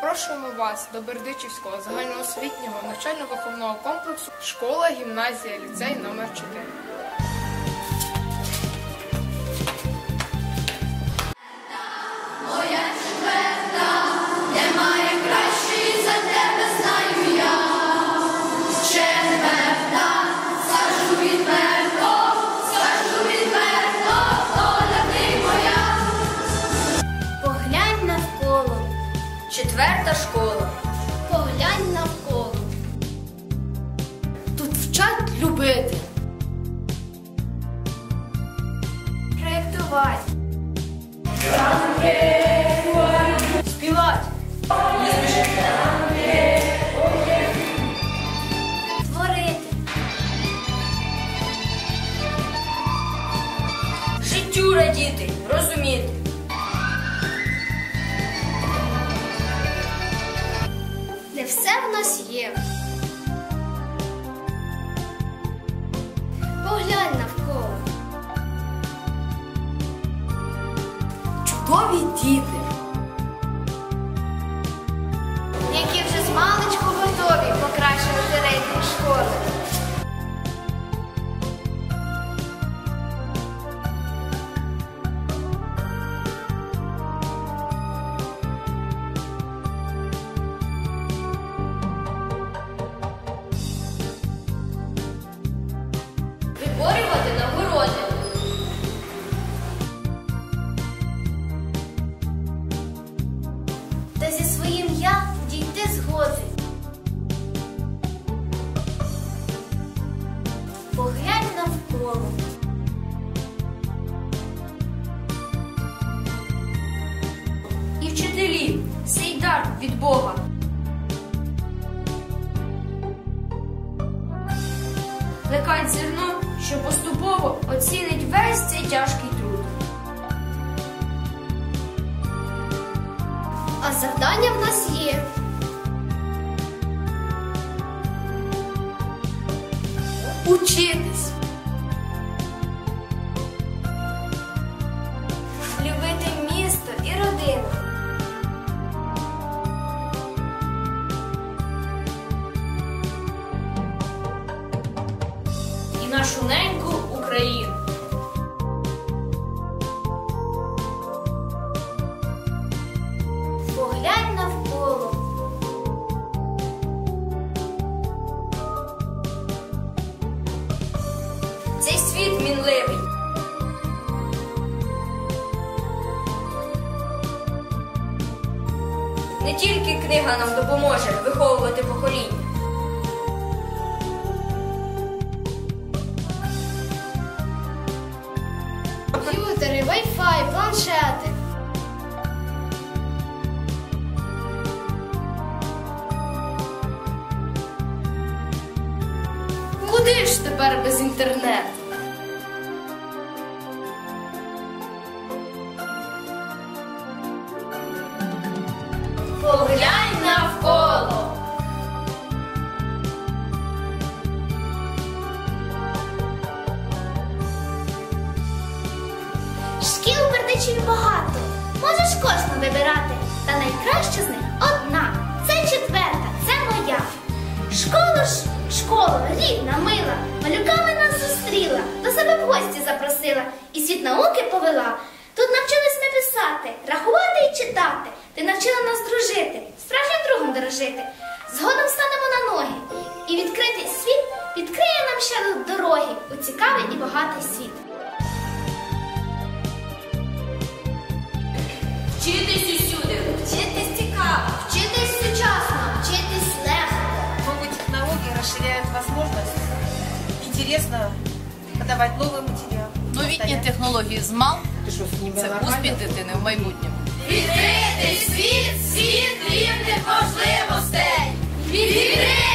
Запрошуємо вас до Бердичівського загальноосвітнього навчально-виховного комплексу школа, гімназія, ліцей номер 4 Четверта школа. поглянь навколо. Тут вчать любити. Проєктувати, нас є. Поглянь навколо, Чудові діти. які вже з маличку вчителі. Сей дар від Бога. Плекать зерно, що поступово оцінить весь цей тяжкий труд. А завдання в нас є. Учитись. Нашу неньку Україну. Поглянь навколо. Цей світ мінливий. Не тільки книга нам допоможе виховувати покоління. Комп'ютери, планшети. Куди ж тепер без інтернету? Поглянь навколо. Шкіл у багато. Можеш кожну вибирати. Та найкраща з них одна. Це четверта, це моя. Школу ж, школу, рідна, мила, малюками нас зустріла, до себе в гості запросила і світ науки повела. Тут навчились ми писати, рахувати і читати. Ти навчила нас дружити, справжнім другом дорожити. Згодом станемо на ноги. І відкритий світ відкриє нам ще дороги у цікавий і багатий світ. Вчитись усюди. Вчитись цікаво, вчитись сучасно, вчитись легко. Новые технологии расширяют возможность интересно подавать новый материал. Новітні технології з мал Ты что, с ними це успіх дитини в майбутньому. Відкритий світ, світ рівних можливостей. Відкритий